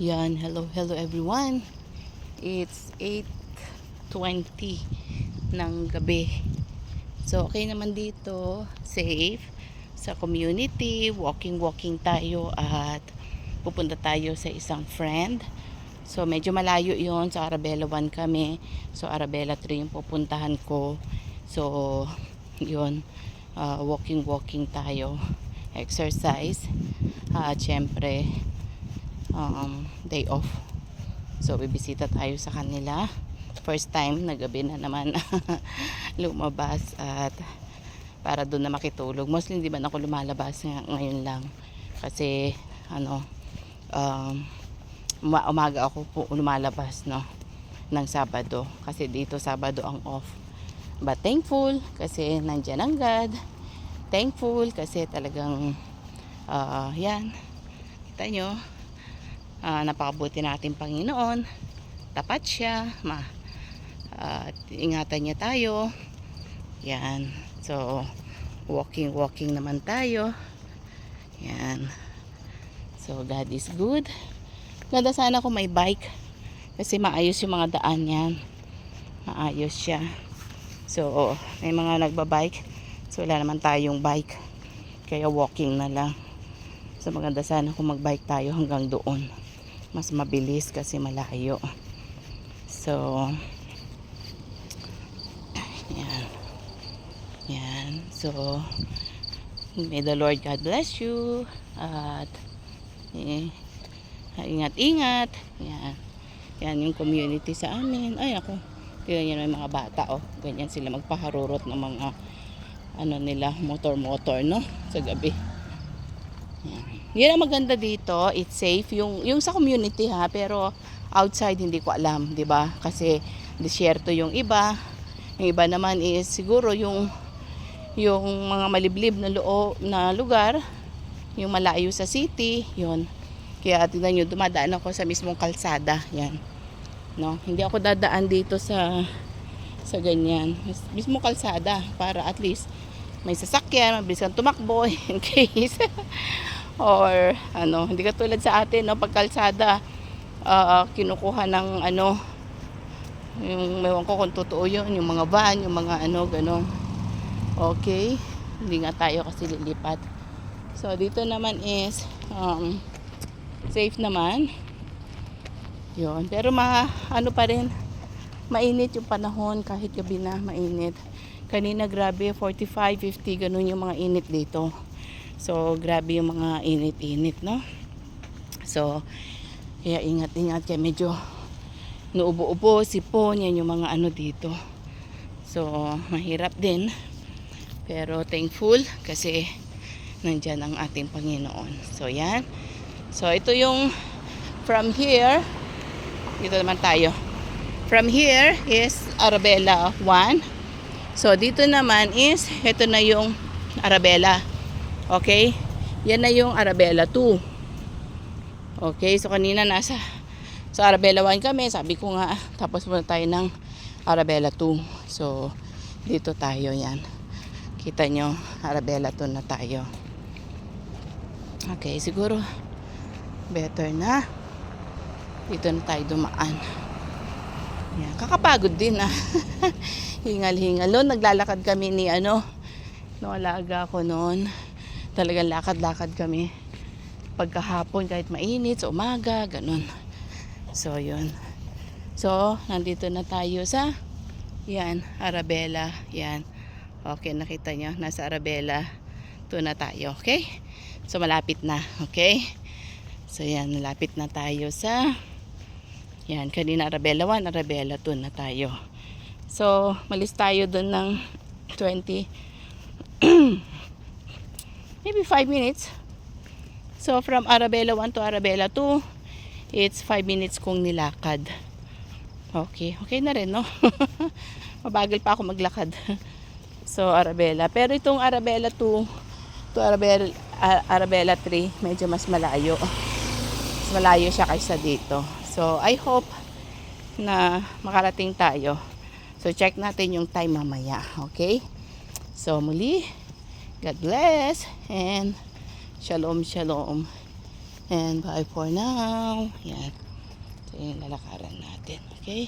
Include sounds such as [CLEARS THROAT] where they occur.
Yan, hello, hello everyone. It's 8.20 ng gabi. So, okay naman dito. Safe. Sa community. Walking-walking tayo at pupunta tayo sa isang friend. So, medyo malayo yon Sa Arabella 1 kami. So, Arabella 3 yung pupuntahan ko. So, yun. Uh, walking-walking tayo. Exercise. At syempre, um, day off. So, bibisita tayo sa kanila. First time, nagabi na naman [LAUGHS] lumabas at para doon na makitulog. Mostly hindi ba ako lumalabas ng- ngayon lang. Kasi, ano, um, uma- umaga ako po lumalabas, no, ng Sabado. Kasi dito Sabado ang off. But thankful kasi nandyan ang God. Thankful kasi talagang, ah, yan, kita nyo, Ah, napakabuti ng ating Panginoon. Tapat siya. Ma, at ingatan niya tayo. Yan. So, walking, walking naman tayo. Yan. So, God is good. Ganda sana kung may bike. Kasi maayos yung mga daan yan. Maayos siya. So, may mga nagbabike. So, wala naman tayong bike. Kaya walking na lang. So, maganda sana kung magbike tayo hanggang doon mas mabilis kasi malayo. So, yan. Yan. So, may the Lord God bless you. At, eh, ingat-ingat. Yan. Yan yung community sa amin. Ay, ako. Tingnan nyo yung mga bata, oh. Ganyan sila magpaharurot ng mga, ano nila, motor-motor, no? Sa gabi. Yan. Ang maganda dito, it's safe. Yung, yung sa community ha, pero outside hindi ko alam, di ba? Kasi disyerto yung iba. Yung iba naman is siguro yung yung mga maliblib na loo, na lugar, yung malayo sa city, yun. Kaya tingnan nyo, dumadaan ako sa mismong kalsada, yan. No, hindi ako dadaan dito sa sa ganyan. Mis- Mismo kalsada para at least may sasakyan, mabilis kang tumakbo [LAUGHS] in case or ano, hindi katulad sa atin, no, pag kalsada, ah, kinukuha ng ano, yung mewan ko kung totoo yun, yung mga van, yung mga ano, ganon. Okay, hindi nga tayo kasi lilipat. So, dito naman is, um, safe naman. Yun, pero ma, ano pa rin, mainit yung panahon kahit gabi na mainit. Kanina grabe 45, 50 ganun yung mga init dito. So grabe yung mga init-init no. So kaya ingat-ingat kaya medyo nuubo-ubo, sipon, yan yung mga ano dito. So mahirap din. Pero thankful kasi nandyan ang ating Panginoon. So yan. So ito yung from here, dito naman tayo. From here is Arabella 1. So, dito naman is, ito na yung Arabella. Okay? Yan na yung Arabella 2. Okay, so kanina nasa sa Arabella 1 kami, sabi ko nga, tapos muna tayo ng Arabella 2. So, dito tayo yan. Kita nyo, Arabella 2 na tayo. Okay, siguro better na. Dito na tayo dumaan. Yan, kakapagod din ah. [LAUGHS] Hingal-hingal. Noon, naglalakad kami ni ano, no, alaga ko noon. Talagang lakad-lakad kami. Pagkahapon, kahit mainit, sa umaga, ganun. So, yun. So, nandito na tayo sa, yan, Arabella. Yan. Okay, nakita nyo, nasa Arabella. Ito na tayo, okay? So, malapit na, okay? So, yan, malapit na tayo sa, yan, kanina Arabella 1, Arabella 2 na tayo. So, malis tayo doon ng 20, [CLEARS THROAT] maybe 5 minutes. So, from Arabella 1 to Arabella 2, it's 5 minutes kong nilakad. Okay, okay na rin, no? [LAUGHS] Mabagal pa ako maglakad. [LAUGHS] so, Arabella. Pero itong Arabella 2 to Arabella, Ar- Arabella 3, medyo mas malayo. Mas malayo siya kaysa dito. So, I hope na makarating tayo. So, check natin yung time mamaya. Okay? So, muli, God bless and shalom, shalom. And bye for now. Yan. So, yung lalakaran natin. Okay?